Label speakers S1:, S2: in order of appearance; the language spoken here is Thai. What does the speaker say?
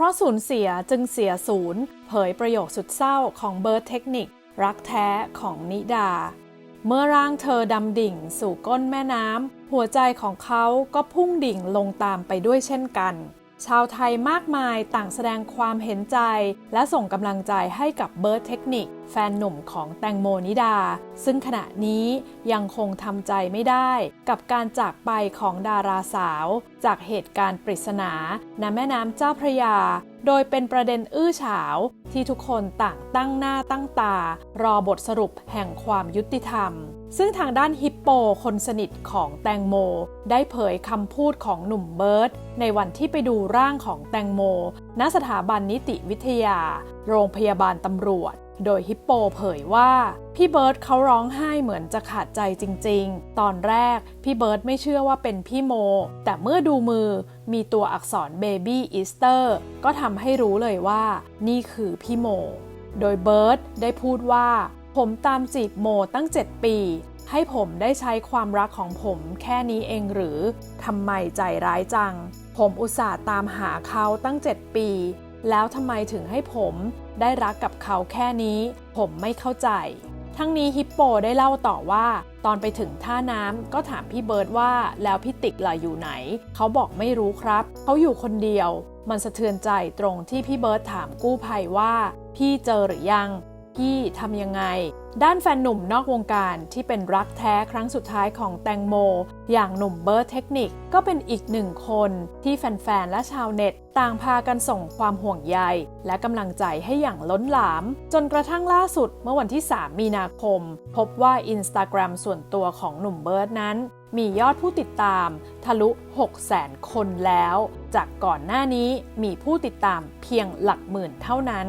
S1: ราะสูญเสียจึงเสียศูนย์ เผยประโยคสุดเศร้าของเบิร์ดเทคนิค รักแท้ของนิดา เมื่อร่างเธอดำดิ่งสู่ก้นแม่น้ำ หัวใจของเขาก็พุ่งดิ่งลงตามไปด้วยเช่นกัน ชาวไทยมากมายต่างแสดงความเห็นใจ และส่งกำลังใจให้กับเบิร์ดเทคนิค แฟนหนุ่มของแตงโมนิดา ซึ่งขณะนี้ยังคงทำใจไม่ได้กับการจากไปของดาราสาว จากเหตุการณ์ปริศนาณแม่น้ำเจ้าพระยา โดยเป็นประเด็นอื้อฉาว ที่ทุกคนต่างตั้งหน้าตั้งตา รอบทสรุปแห่งความยุติธรรมซึ่งทางด้านฮิปโปคนสนิทของแตงโม ได้เผยคำพูดของหนุ่มเบิร์ตในวันที่ไปดูร่างของแตงโม ณสถาบันนิติวิทยา โรงพยาบาลตำรวจ โดยฮิปโปเผยว่า พี่เบิร์ตเขาร้องไห้เหมือนจะขาดใจจริงๆ ตอนแรกพี่เบิร์ตไม่เชื่อว่าเป็นพี่โม แต่เมื่อดูมือมีตัวอักษร Baby Easter ก็ทำให้รู้เลยว่า นี่คือพี่โม โดยเบิร์ตได้พูดว่า ผมตามจีบโมตั้ง 7 ปี ให้ผมได้ใช้ความรักของผมแค่นี้เองหรือทำไมใจร้ายจัง ผมอุตส่าห์ตามหาเขาตั้ง 7 ปี แล้วทำไมถึงให้ผมได้รักกับเขาแค่นี้ ผมไม่เข้าใจ ทั้งนี้ฮิปโปได้เล่าต่อว่า ตอนไปถึงท่าน้ำก็ถามพี่เบิร์ดว่าแล้วพี่ติ๊กล่ะอยู่ไหน เขาบอกไม่รู้ครับ เขาอยู่คนเดียว มันสะเทือนใจตรงที่พี่เบิร์ดถามกู้ภัยว่า พี่เจอหรือยัง พี่ทำยังไง ด้านแฟนหนุ่มนอกวงการที่เป็นรักแท้ครั้งสุดท้ายของแตงโม อย่างหนุ่มเบิร์ดเทคนิคก็เป็นอีกหนึ่งคนที่แฟนๆ และชาวเน็ต ต่างพากันส่งความห่วงใย และกำลังใจให้อย่างล้นหลาม จนกระทั่งล่าสุดเมื่อวันที่ 3 มีนาคม พบว่า Instagram ส่วนตัวของหนุ่มเบิร์ดนั้น มียอดผู้ติดตาม ทะลุ 600,000 คนแล้ว จากก่อนหน้านี้มีผู้ติดตามเพียงหลักหมื่นเท่านั้น